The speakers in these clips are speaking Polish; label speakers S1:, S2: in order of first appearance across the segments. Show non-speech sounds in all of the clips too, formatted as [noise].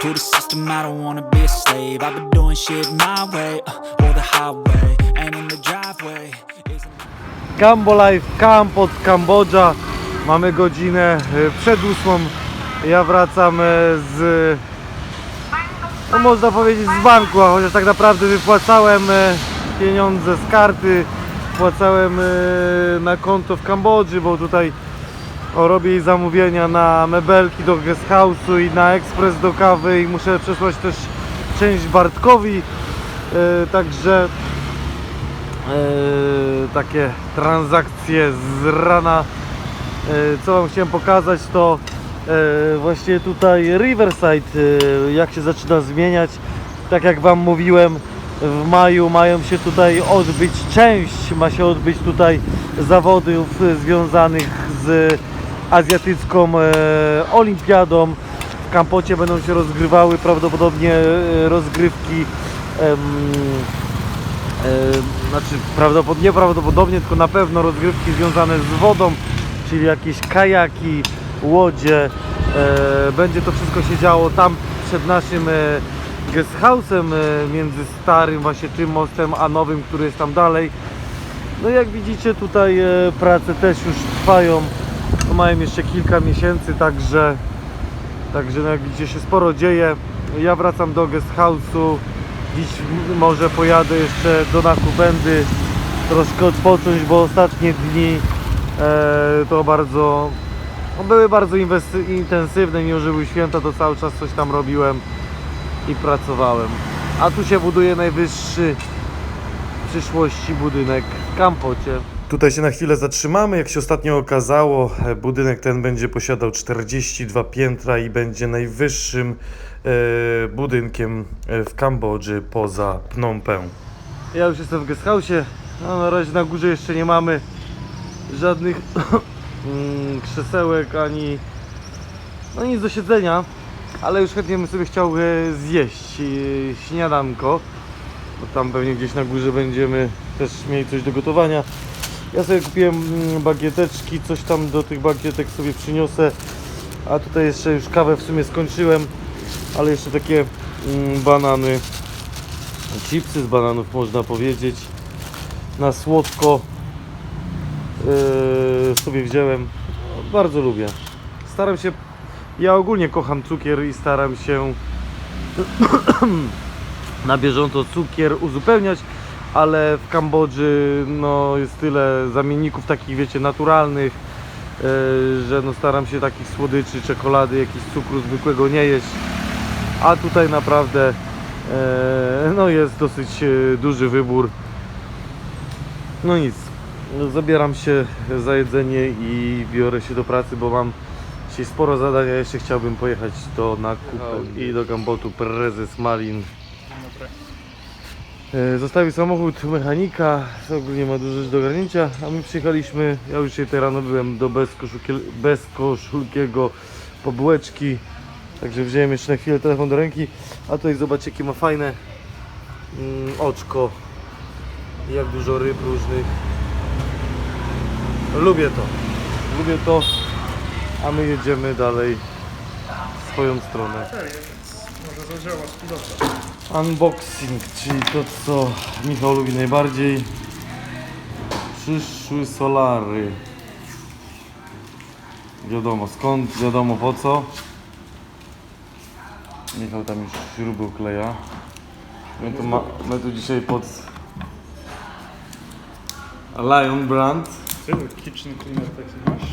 S1: To the system, I don't wanna be a slave. I've been doing shit my way, uh, or the highway. And in the driveway
S2: Cambo Life Camp od Kambodża. Mamy godzinę e, przed ósmą. Ja wracam e, z, no można powiedzieć z banku, a chociaż tak naprawdę wypłacałem e, pieniądze z karty, wpłacałem na konto w Kambodży, bo tutaj o, robię zamówienia na mebelki do guest i na ekspres do kawy i muszę przesłać też część Bartkowi, e, także e, takie transakcje z rana. E, co Wam chciałem pokazać to e, właśnie tutaj Riverside, e, jak się zaczyna zmieniać. Tak jak Wam mówiłem, w maju mają się tutaj odbyć, część ma się odbyć tutaj zawodów związanych z azjatycką e, olimpiadą. W Kampocie będą się rozgrywały prawdopodobnie e, rozgrywki em, e, znaczy prawdopodobnie, nieprawdopodobnie, tylko na pewno rozgrywki związane z wodą, czyli jakieś kajaki, łodzie. E, będzie to wszystko się działo tam przed naszym e, guest e, między starym właśnie tym mostem, a nowym, który jest tam dalej. No jak widzicie tutaj e, prace też już trwają. No, mają jeszcze kilka miesięcy, także Także no widzicie się sporo dzieje. Ja wracam do guest house'u. Dziś może pojadę jeszcze do Nakubendy troszkę odpocząć, bo ostatnie dni e, to bardzo no, były bardzo intensywne, mimo że były święta, to cały czas coś tam robiłem i pracowałem. A tu się buduje najwyższy w przyszłości budynek w Kampocie. Tutaj się na chwilę zatrzymamy. Jak się ostatnio okazało, budynek ten będzie posiadał 42 piętra i będzie najwyższym e, budynkiem e, w Kambodży poza Phnom Penh. Ja już jestem w guest house'ie. No, na razie na górze jeszcze nie mamy żadnych [coughs] mm, krzesełek ani no nic do siedzenia, ale już chętnie bym sobie chciał e, zjeść śniadanko. Bo tam pewnie gdzieś na górze będziemy też mieli coś do gotowania. Ja sobie kupiłem mm, bagieteczki, coś tam do tych bagietek sobie przyniosę. A tutaj jeszcze już kawę w sumie skończyłem, ale jeszcze takie mm, banany, chipsy z bananów można powiedzieć. Na słodko yy, sobie wziąłem. Bardzo lubię. Staram się, ja ogólnie kocham cukier i staram się [clears throat] na bieżąco cukier uzupełniać, ale w Kambodży no, jest tyle zamienników takich, wiecie, naturalnych, e, że no, staram się takich słodyczy, czekolady, jakiś cukru zwykłego nie jeść, a tutaj naprawdę e, no, jest dosyć e, duży wybór. No nic, zabieram się za jedzenie i biorę się do pracy, bo mam dzisiaj sporo zadań, a jeszcze chciałbym pojechać do Nakupu i do Kambotu prezes Malin Zostawił samochód mechanika, ogólnie ma dużo rzeczy do ogarnięcia, a my przyjechaliśmy, ja już dzisiaj tej rano byłem do bezkoszulkie- bezkoszulkiego po bułeczki, także wziąłem jeszcze na chwilę telefon do ręki, a tutaj zobaczcie jakie ma fajne mm, oczko, jak dużo ryb różnych. Lubię to, lubię to, a my jedziemy dalej w swoją stronę.
S3: Może zadziała.
S2: Unboxing, czyli to co Michał lubi najbardziej. Przyszły solary. Wiadomo skąd, wiadomo po co. Michał tam już śruby ukleja. My tu, ma, my tu dzisiaj pod Lion Brand.
S3: Ty, kitchen cleaner taki masz?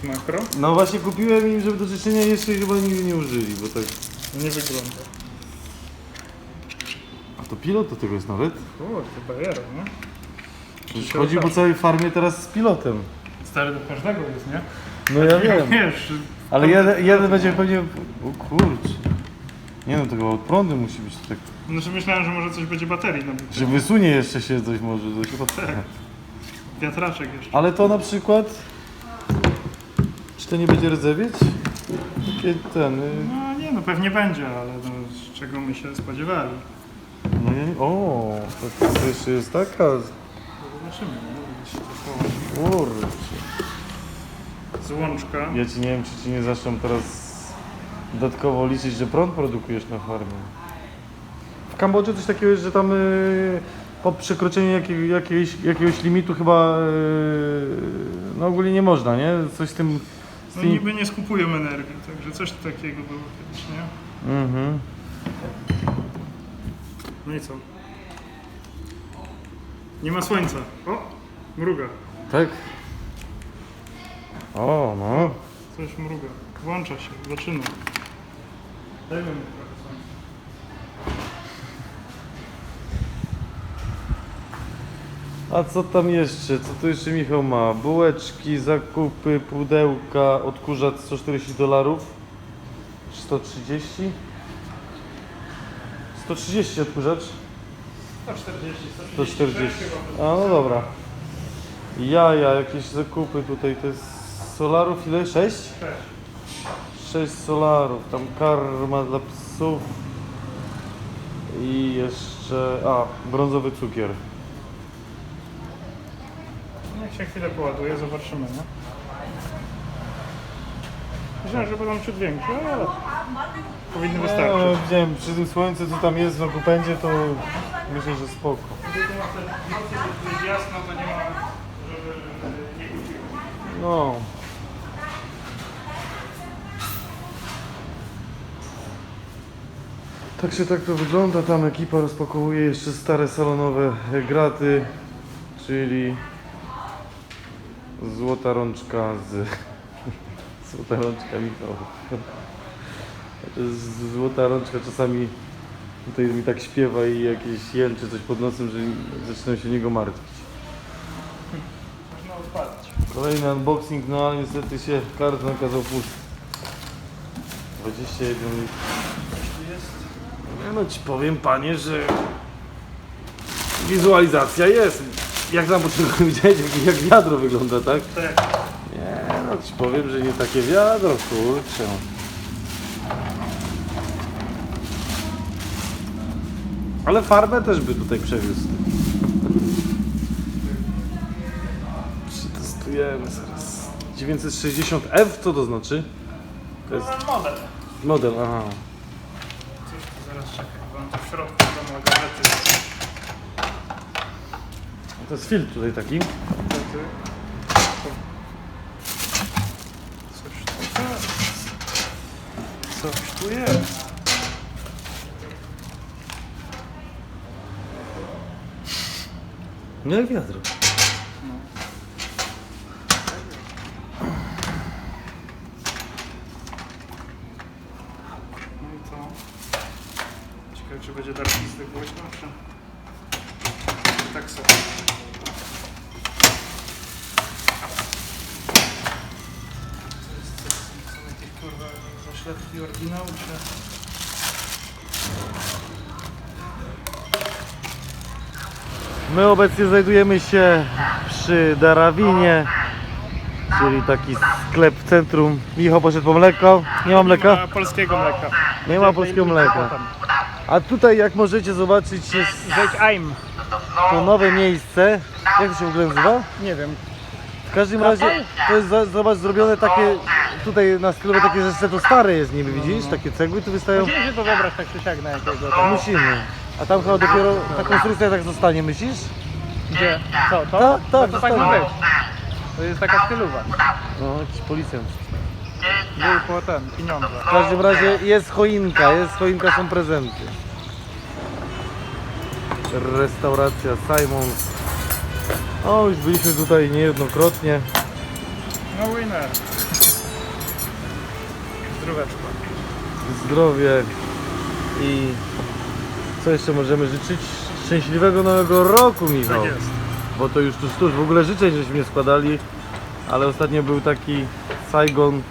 S3: Z makro?
S2: No właśnie kupiłem im, żeby do czyszczenia jeszcze chyba nigdy nie użyli, bo tak...
S3: Nie wygląda.
S2: A to pilot do tego jest nawet?
S3: To bariera, nie?
S2: Przecież chodzi po całej farmie teraz z pilotem.
S3: Stary do każdego jest, nie?
S2: No ja [laughs] wiem.
S3: Wiesz,
S2: Ale jeden, jeden będzie pewnie... O kurcz. Nie no, chyba od prądu musi być tak,
S3: Znaczy myślałem, że może coś będzie baterii nabite.
S2: że wysunie jeszcze się coś może środka.
S3: Tak. Wiatraczek jeszcze.
S2: Ale to na przykład, czy to nie będzie rdzewieć? Takie ten, y,
S3: No nie no, pewnie będzie, ale no, z czego my się spodziewali.
S2: Nie, o, to, to jeszcze jest taka,
S3: Zobaczymy, no,
S2: kurczę.
S3: Złączka.
S2: Ja ci nie wiem, czy ci nie zaczną teraz dodatkowo liczyć, że prąd produkujesz na farmie. W Kambodży coś takiego jest, że tam y, po przekroczeniu jakiego, jakiegoś, jakiegoś limitu chyba y, no ogólnie nie można, nie? Coś z tym... Z
S3: No
S2: tymi...
S3: niby nie skupują energii, także coś takiego było kiedyś, nie?
S2: Mhm.
S3: No i co? Nie ma słońca. O! Mruga.
S2: Tak? O, no.
S3: Coś mruga. Włącza się, zaczyna. Dajmy mu trochę słońca.
S2: A co tam jeszcze? Co tu jeszcze Michał ma? Bułeczki, zakupy, pudełka, odkurzacz 140 dolarów. 130? 130 odkurzacz?
S3: 140,
S2: 140. A no dobra. Jaja, jakieś zakupy tutaj, to jest solarów ile? 6? 6 solarów, tam karma dla psów i jeszcze, a, brązowy cukier.
S3: Niech się chwilę poładuje, zobaczymy, nie? Myślałem, że będą ciut większe, ale powinny
S2: No,
S3: wystarczyć.
S2: wiem, przy tym słońcu co tam jest w okupędzie to myślę, że spoko.
S3: Jasno, to nie ma, żeby nie.
S2: No. Także tak to wygląda, tam ekipa rozpakowuje jeszcze stare salonowe graty, czyli złota rączka z... złota rączka Michał. Jest złota rączka czasami tutaj mi tak śpiewa i jakieś jęczy coś pod nosem, że zaczynam się niego martwić.
S3: Można odpalić.
S2: Kolejny unboxing, no ale niestety się karton okazał pusty. 21 litrów. Nie no ci powiem panie, że wizualizacja jest. Jak na początku [laughs] widziałeś jak, jak wiadro wygląda, tak?
S3: Tak.
S2: No ci powiem, że nie takie wiadro, kurczę. Ale farbę też by tutaj przewiózł. Przetestujemy zaraz. 960F, co to znaczy? To jest
S3: model.
S2: model, aha.
S3: Coś tu zaraz czekaj, bo on tu w środku domu gazety.
S2: To jest filtr tutaj taki.
S3: Gazety. Coś tu Coś tu jest.
S2: No jak wiadro.
S3: No i to. Ciekawe, czy będzie darkisty głośno, czy... Tak sobie. To jest coś, są jakieś kurwa zaślepki oryginału, czy...
S2: My obecnie znajdujemy się przy Darawinie, czyli taki sklep w centrum. Michał poszedł po mleko. Nie ma mleka?
S3: Nie ma polskiego mleka.
S2: Nie ma polskiego mleka. A tutaj jak możecie zobaczyć jest
S3: Zejdź AIM.
S2: to nowe miejsce. Jak to się w ogóle nazywa?
S3: Nie wiem.
S2: W każdym razie to jest za- zobacz zrobione takie tutaj na stylu takie, że to stare jest niby widzisz? Takie cegły tu wystają.
S3: Musimy się to wybrać tak czy siak na jakiego.
S2: Musimy. A tam chyba dopiero ta konstrukcja tak zostanie, myślisz?
S3: Gdzie? Co, to?
S2: Tak, tak,
S3: no to tak ma być. To jest taka stylowa.
S2: No, jakiś policjant.
S3: Był po ten, pieniądze.
S2: W każdym razie jest choinka, jest choinka, są prezenty. Restauracja Simon. O, już byliśmy tutaj niejednokrotnie.
S3: No winner. Zdróweczko.
S2: Zdrowie i co jeszcze możemy życzyć? Szczęśliwego nowego roku, Michał.
S3: Tak jest.
S2: Bo to już tu tuż w ogóle życzeń żeśmy nie składali, ale ostatnio był taki Saigon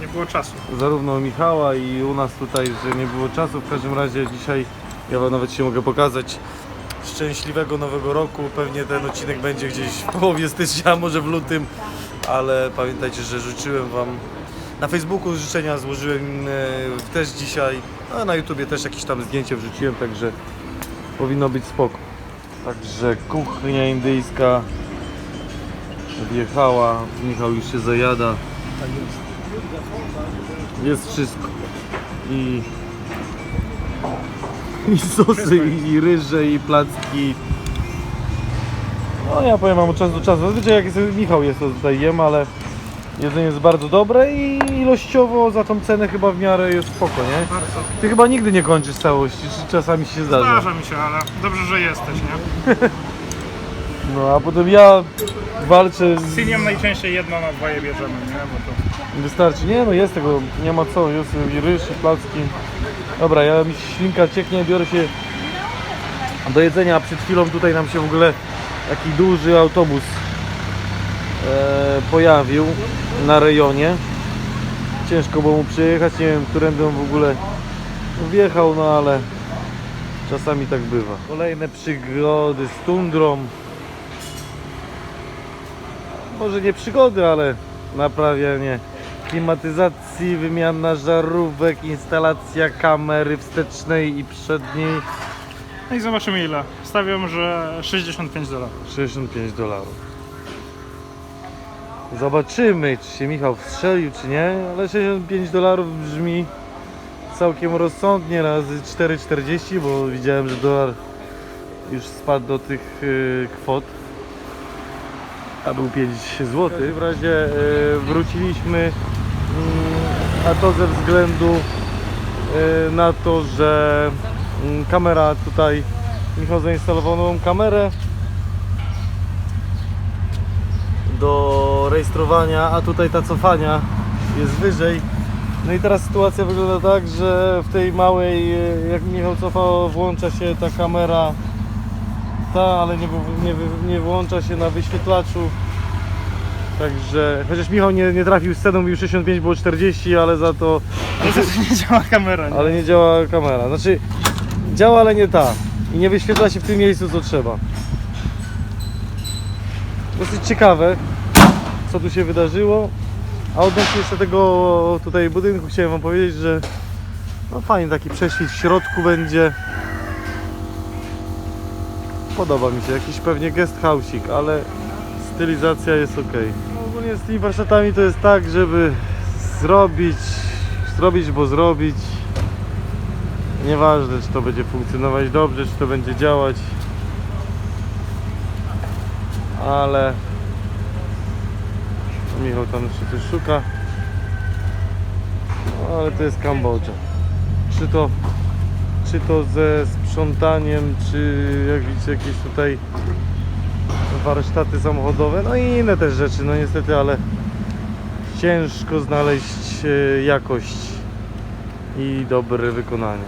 S3: Nie było czasu.
S2: zarówno u Michała i u nas tutaj, że nie było czasu. W każdym razie dzisiaj ja wam nawet się mogę pokazać. Szczęśliwego nowego roku. Pewnie ten odcinek będzie gdzieś w połowie stycznia, [laughs] może w lutym, ale pamiętajcie, że życzyłem wam na Facebooku życzenia złożyłem e, też dzisiaj, a na YouTubie też jakieś tam zdjęcie wrzuciłem, także powinno być spoko. Także kuchnia indyjska wjechała, Michał już się zajada. Jest wszystko. I, i sosy, i, ryże, i placki. No ja powiem wam od czasu do czasu. Zazwyczaj jak jest, Michał jest, to tutaj jem, ale jedzenie jest bardzo dobre i ilościowo za tą cenę chyba w miarę jest spoko, nie?
S3: Bardzo.
S2: Ty chyba nigdy nie kończysz całości, czy czasami się zdarza?
S3: Zdarza mi się, ale dobrze, że jesteś, nie? [laughs]
S2: No a potem ja walczę
S3: Z
S2: z...
S3: Najczęściej jedno na dwoje bierzemy, nie? Bo to...
S2: Wystarczy. Nie no jest tego, nie ma co, jest i ryż, i placki. Dobra, ja mi ślinka cieknie, biorę się do jedzenia, a przed chwilą tutaj nam się w ogóle taki duży autobus pojawił na rejonie. Ciężko było mu przyjechać, nie wiem, którędy on w ogóle wjechał, no ale czasami tak bywa. Kolejne przygody z tundrą. Może nie przygody, ale naprawianie klimatyzacji, wymiana żarówek, instalacja kamery wstecznej i przedniej
S3: No i zobaczymy ile. Stawiam, że 65 dolarów.
S2: 65 dolarów. Zobaczymy, czy się Michał wstrzelił, czy nie, ale 65 dolarów brzmi całkiem rozsądnie razy 4,40, bo widziałem, że dolar już spadł do tych y, kwot, a był 5 zł. W razie y, wróciliśmy, mm, a to ze względu y, na to, że mm, kamera tutaj, Michał zainstalował nową kamerę do rejestrowania, a tutaj ta cofania jest wyżej. No i teraz sytuacja wygląda tak, że w tej małej, e, jak Michał cofa, włącza się ta kamera, ta, ale nie, nie, nie włącza się na wyświetlaczu. Także, chociaż Michał nie, nie trafił z ceną, mówił 65, było 40, ale za to, [laughs]
S3: Niestety nie działa kamera, nie?
S2: ale nie działa kamera. Znaczy, działa, ale nie ta. I nie wyświetla się w tym miejscu, co trzeba. Dosyć ciekawe, co tu się wydarzyło. A odnośnie jeszcze tego tutaj budynku chciałem wam powiedzieć, że no fajny taki prześwit w środku będzie. Podoba mi się, jakiś pewnie guest house'ik, ale stylizacja jest ok. Ogólnie z tymi warsztatami to jest tak, żeby zrobić, zrobić, bo zrobić. Nieważne, czy to będzie funkcjonować dobrze, czy to będzie działać. Ale Michał tam jeszcze coś szuka. No, ale to jest Kambodża. Czy to, czy to ze sprzątaniem, czy jak widzicie jakieś tutaj warsztaty samochodowe, no i inne też rzeczy, no niestety, ale ciężko znaleźć e, jakość i dobre wykonanie.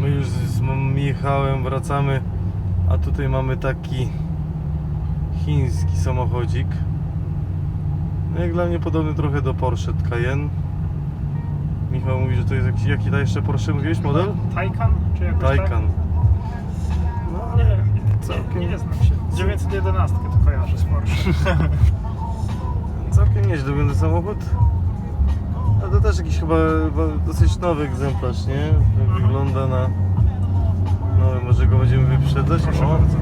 S2: My już z Michałem wracamy, a tutaj mamy taki chiński samochodzik. No jak dla mnie podobny trochę do Porsche Cayenne. Michał mówi, że to jest jakiś, jaki ta jeszcze Porsche mówiłeś model?
S3: Taycan? Czy jakoś
S2: Taycan. No
S3: Tak?
S2: ale
S3: Nie,
S2: całkiem,
S3: nie, nie znam się. 911 to kojarzę z Porsche. [laughs]
S2: całkiem nieźle wygląda samochód. A to też jakiś chyba, dosyć nowy egzemplarz, nie? Jak wygląda na nowy, może go będziemy wyprzedzać.
S3: Proszę
S2: O,
S3: bardzo.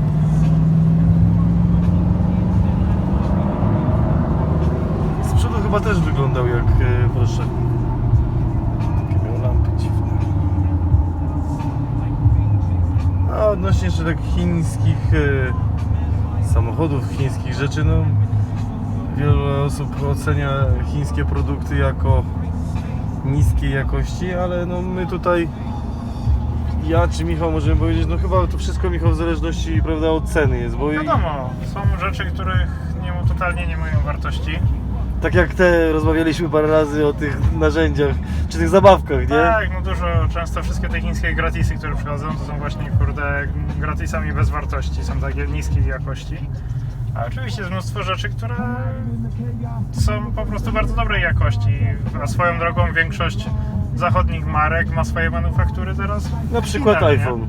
S2: Z przodu chyba też wyglądał jak, e, proszę. Takie miał lampy dziwne. A odnośnie jeszcze tak chińskich e, samochodów, chińskich rzeczy, no wiele osób ocenia chińskie produkty jako niskiej jakości, ale no my tutaj ja czy Michał możemy powiedzieć, no chyba to wszystko Michał w zależności prawda, od ceny jest, bo i-
S3: Wiadomo, są rzeczy, których nie, totalnie nie mają wartości.
S2: tak jak te rozmawialiśmy parę razy o tych narzędziach, czy tych zabawkach, nie?
S3: Tak, no dużo, często wszystkie te chińskie gratisy, które przychodzą, to są właśnie, kurde, gratisami bez wartości, są takie niskiej jakości. A oczywiście jest mnóstwo rzeczy, które są po prostu bardzo dobrej jakości. A swoją drogą większość zachodnich marek ma swoje manufaktury teraz.
S2: Na przykład
S3: Chinach, nie?
S2: iPhone.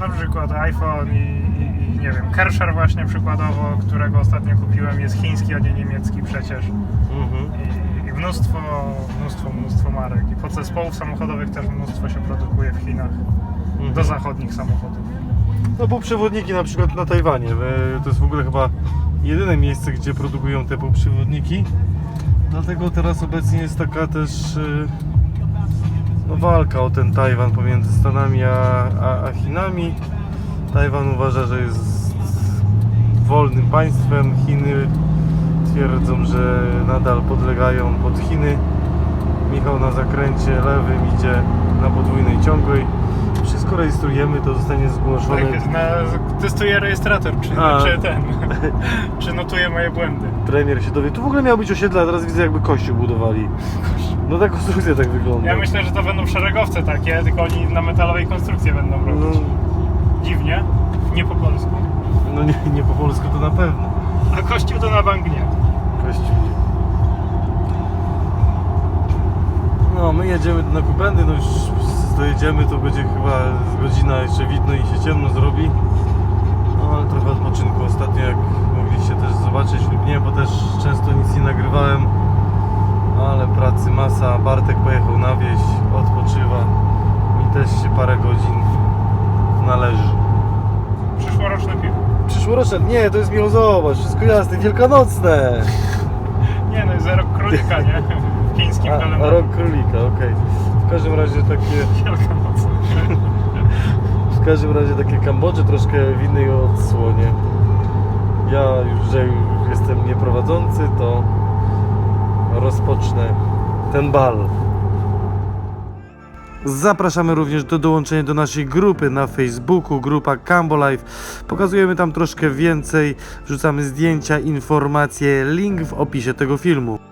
S3: Na przykład iPhone i, i, nie wiem, Kersher właśnie przykładowo, którego ostatnio kupiłem, jest chiński, a nie niemiecki przecież.
S2: Mhm.
S3: I, i mnóstwo, mnóstwo, mnóstwo marek. I podzespołów samochodowych też mnóstwo się produkuje w Chinach. Do zachodnich samochodów.
S2: No półprzewodniki na przykład na Tajwanie. e, To jest w ogóle chyba jedyne miejsce, gdzie produkują te półprzewodniki. Dlatego teraz obecnie jest taka też e, walka o ten Tajwan pomiędzy Stanami a, a, a Chinami. Tajwan uważa, że jest wolnym państwem. Chiny twierdzą, że nadal podlegają pod Chiny. Michał na zakręcie lewym idzie na podwójnej ciągłej. Wszystko rejestrujemy, to zostanie zgłoszone.
S3: Tak na, testuję rejestrator, czy,
S2: A.
S3: czy ten, [laughs] czy notuje moje błędy.
S2: Premier się dowie. Tu w ogóle miało być osiedle, a teraz widzę jakby kościół budowali. No ta konstrukcja tak wygląda.
S3: Ja myślę, że to będą szeregowce takie, tylko oni na metalowej konstrukcji będą
S2: No,
S3: robić. Dziwnie, nie po polsku.
S2: no nie, nie po polsku to na pewno.
S3: A kościół to na bank nie.
S2: Kościół. No, my jedziemy na Kubendy, no już dojedziemy, to będzie chyba z godzina jeszcze widno i się ciemno zrobi. No, ale trochę odpoczynku ostatnio, jak mogliście też zobaczyć lub nie, bo też często nic nie nagrywałem. Ale pracy masa, Bartek pojechał na wieś, odpoczywa. Mi też się parę godzin należy.
S3: Przyszłoroczne piwo.
S2: Przyszłoroczne, nie, to jest miło, zobacz, wszystko jasne, wielkanocne.
S3: Nie no, jest rok królika, nie? [laughs] W chińskim kalendarzu.
S2: rok królika, okej. W każdym razie takie, [laughs] w każdym razie takie Kambodże troszkę w innej odsłonie. Ja już, że jestem nieprowadzący, to rozpocznę ten bal. Zapraszamy również do dołączenia do naszej grupy na Facebooku, grupa Cambo Life. Pokazujemy tam troszkę więcej, wrzucamy zdjęcia, informacje, link w opisie tego filmu.